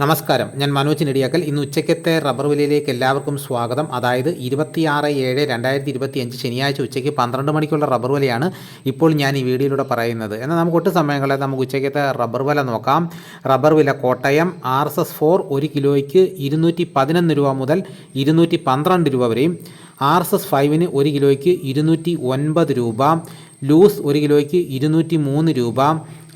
നമസ്കാരം. ഞാൻ മനോജ് നെടിയാക്കൽ. ഇന്ന് ഉച്ചയ്ക്കത്തെ റബ്ബർ വിലയിലേക്ക് എല്ലാവർക്കും സ്വാഗതം. അതായത് ഇരുപത്തിയാറ് ഏഴ് രണ്ടായിരത്തി ഇരുപത്തി അഞ്ച് ശനിയാഴ്ച ഉച്ചയ്ക്ക് പന്ത്രണ്ട് മണിക്കുള്ള റബ്ബർ വിലയാണ് ഇപ്പോൾ ഞാൻ ഈ വീഡിയോയിലൂടെ പറയുന്നത്. എന്നാൽ നമുക്ക് ഒട്ടും സമയങ്ങളെ നമുക്ക് ഉച്ചയ്ക്കത്തെ റബ്ബർ വില നോക്കാം. റബ്ബർ വില Kottayam R S S four ഒരു കിലോയ്ക്ക് ഇരുന്നൂറ്റി പതിനൊന്ന് രൂപ മുതൽ ഇരുന്നൂറ്റി പന്ത്രണ്ട് രൂപ വരെയും. ആർ എസ് എസ് ഫൈവിന് ഒരു കിലോയ്ക്ക് ഇരുന്നൂറ്റി ഒൻപത് രൂപ. ലൂസ് ഒരു കിലോയ്ക്ക് ഇരുന്നൂറ്റി മൂന്ന് രൂപ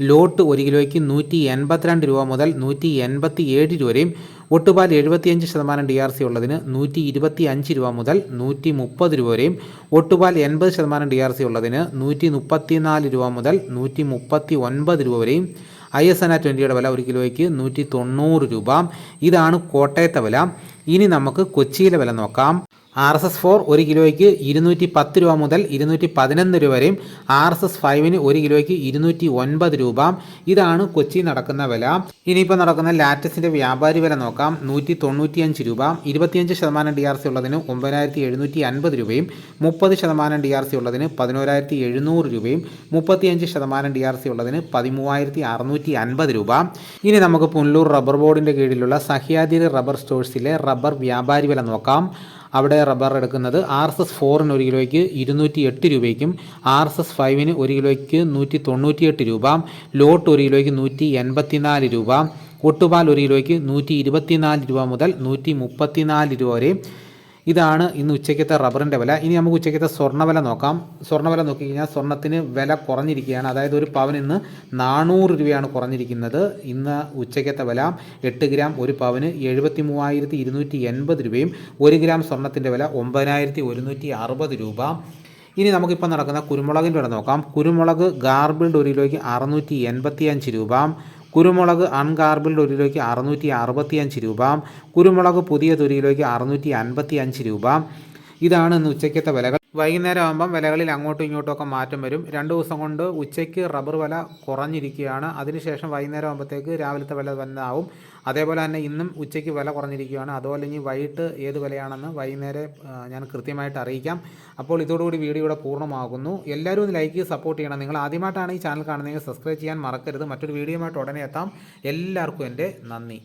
ലോട്ട് ഒരു കിലോയ്ക്ക് നൂറ്റി എൺപത്തിരണ്ട് രൂപ മുതൽ നൂറ്റി എൺപത്തി ഏഴ് രൂപ വരെയും ഒട്ടുപാൽ എഴുപത്തിയഞ്ച് ശതമാനം ഡി ആർ സി ഉള്ളതിന് നൂറ്റി ഇരുപത്തി അഞ്ച് രൂപ മുതൽ നൂറ്റി മുപ്പത് രൂപ വരെയും ഒട്ടുപാൽ എൺപത് ശതമാനം ഡി ആർ സി ഉള്ളതിന് നൂറ്റി മുപ്പത്തിനാല് രൂപ മുതൽ നൂറ്റി മുപ്പത്തി ഒൻപത് രൂപ വരെയും ഐ എസ് എൻ ആ ട്വന്റിയുടെ വില ഒരു കിലോയ്ക്ക് നൂറ്റി തൊണ്ണൂറ് രൂപ. ഇതാണ് കോട്ടയത്തെ വില. ഇനി നമുക്ക് കൊച്ചിയിലെ വില നോക്കാം. ആർ എസ് എസ് ഫോർ ഒരു കിലോയ്ക്ക് ഇരുന്നൂറ്റി പത്ത് രൂപ മുതൽ ഇരുന്നൂറ്റി പതിനൊന്ന് രൂപ വരെയും ആർ എസ് എസ് ഫൈവിന് ഒരു കിലോയ്ക്ക് ഇരുന്നൂറ്റി ഒൻപത് രൂപ. ഇതാണ് കൊച്ചി നടക്കുന്ന വില. ഇനിയിപ്പോൾ നടക്കുന്ന ലാറ്റസിന്റെ വ്യാപാരി വില നോക്കാം. നൂറ്റി തൊണ്ണൂറ്റിയഞ്ച് രൂപ. ഇരുപത്തിയഞ്ച് ശതമാനം ഡി ആർ സി ഉള്ളതിന് ഒമ്പതിനായിരത്തി എഴുന്നൂറ്റി അൻപത് രൂപയും മുപ്പത് ശതമാനം ഡി ആർ സി ഉള്ളതിന് പതിനോരായിരത്തി എഴുന്നൂറ് രൂപയും മുപ്പത്തിയഞ്ച് ശതമാനം ഡി ആർ സി ഉള്ളതിന് പതിമൂവായിരത്തി അറുന്നൂറ്റി അൻപത് രൂപ. ഇനി നമുക്ക് പുനലൂർ റബ്ബർ ബോർഡിന്റെ കീഴിലുള്ള സഹ്യാദ്രി റബ്ബർ സ്റ്റോഴ്സിലെ റബ്ബർ വ്യാപാരി വില നോക്കാം. അവിടെ റബ്ബർ എടുക്കുന്നത് ആർ എസ് എസ് ഫോറിന് ഒരു കിലോയ്ക്ക് ഇരുന്നൂറ്റി എട്ട് രൂപയ്ക്കും ആർ എസ് എസ് ഫൈവിന് ഒരു കിലോയ്ക്ക് നൂറ്റി തൊണ്ണൂറ്റിയെട്ട് രൂപ ലോട്ട് ഒരു കിലോയ്ക്ക് നൂറ്റി എൺപത്തിനാല് രൂപ ഒട്ടുപാൽ ഒരു കിലോയ്ക്ക് നൂറ്റി ഇരുപത്തിനാല് രൂപ മുതൽ നൂറ്റി മുപ്പത്തിനാല് രൂപ വരെ ഇതാണ് ഇന്ന് ഉച്ചയ്ക്കത്തെ റബ്ബറിന്റെ വില. ഇനി നമുക്ക് ഉച്ചയ്ക്കത്തെ സ്വർണവില നോക്കാം. സ്വർണവില നോക്കിക്കഴിഞ്ഞാൽ സ്വർണത്തിന് വില കുറഞ്ഞിരിക്കുകയാണ്. അതായത് ഒരു പവൻ ഇന്ന് നാനൂറ് രൂപയാണ് കുറഞ്ഞിരിക്കുന്നത്. ഇന്ന് ഉച്ചയ്ക്കത്തെ വില എട്ട് ഗ്രാം ഒരു പവന് എഴുപത്തി മൂവായിരത്തി ഇരുന്നൂറ്റി എൺപത് രൂപയും ഒരു ഗ്രാം സ്വർണത്തിന്റെ വില ഒമ്പതിനായിരത്തി ഒരുന്നൂറ്റി അറുപത് രൂപ. ഇനി നമുക്കിപ്പോൾ നടക്കുന്ന കുരുമുളകിന്റെ വില നോക്കാം. കുരുമുളക് ഗാർബിൾഡ് ഒരു കിലോയ്ക്ക് അറുന്നൂറ്റി എൺപത്തി അഞ്ച് രൂപ. കുരുമുളക് അൺഗാർബിൾഡ് ഒരു കിലോയ്ക്ക് അറുന്നൂറ്റി അറുപത്തി അഞ്ച് രൂപ കുരുമുളക് പുതിയ ഒരു കിലോയ്ക്ക് അറുന്നൂറ്റി അൻപത്തി അഞ്ച് രൂപ. ഇതാണ് ഇന്ന് ഉച്ചയ്ക്കത്തെ വിലകൾ. വൈകുന്നേരം ആകുമ്പം വിലകളിൽ അങ്ങോട്ടും ഇങ്ങോട്ടും ഒക്കെ മാറ്റം വരും. രണ്ട് ദിവസം കൊണ്ട് ഉച്ചയ്ക്ക് റബ്ബർ വില കുറഞ്ഞിരിക്കുകയാണ്. അതിനുശേഷം വൈകുന്നേരം ആകുമ്പോഴത്തേക്ക് രാവിലത്തെ വില തന്നെ ആവും അതേപോലെ തന്നെ ഇന്നും ഉച്ചയ്ക്ക് വില കുറഞ്ഞിരിക്കുകയാണ്. അതുപോലെ ഇനി വൈകിട്ട് ഏത് വിലയാണെന്ന് വൈകുന്നേരം ഞാൻ കൃത്യമായിട്ട് അറിയിക്കാം. അപ്പോൾ ഇതോടുകൂടി വീഡിയോ ഇവിടെ പൂർണമാകുന്നു. എല്ലാവരും ലൈക്ക് ചെയ്ത് സപ്പോർട്ട് ചെയ്യണം. നിങ്ങൾ ആദ്യമായിട്ടാണ് ഈ ചാനൽ കാണുന്നതെങ്കിൽ സബ്സ്ക്രൈബ് ചെയ്യാൻ മറക്കരുത്. മറ്റൊരു വീഡിയോയുമായിട്ട് ഉടനെ എത്താം. എല്ലാവർക്കും എന്റെ നന്ദി.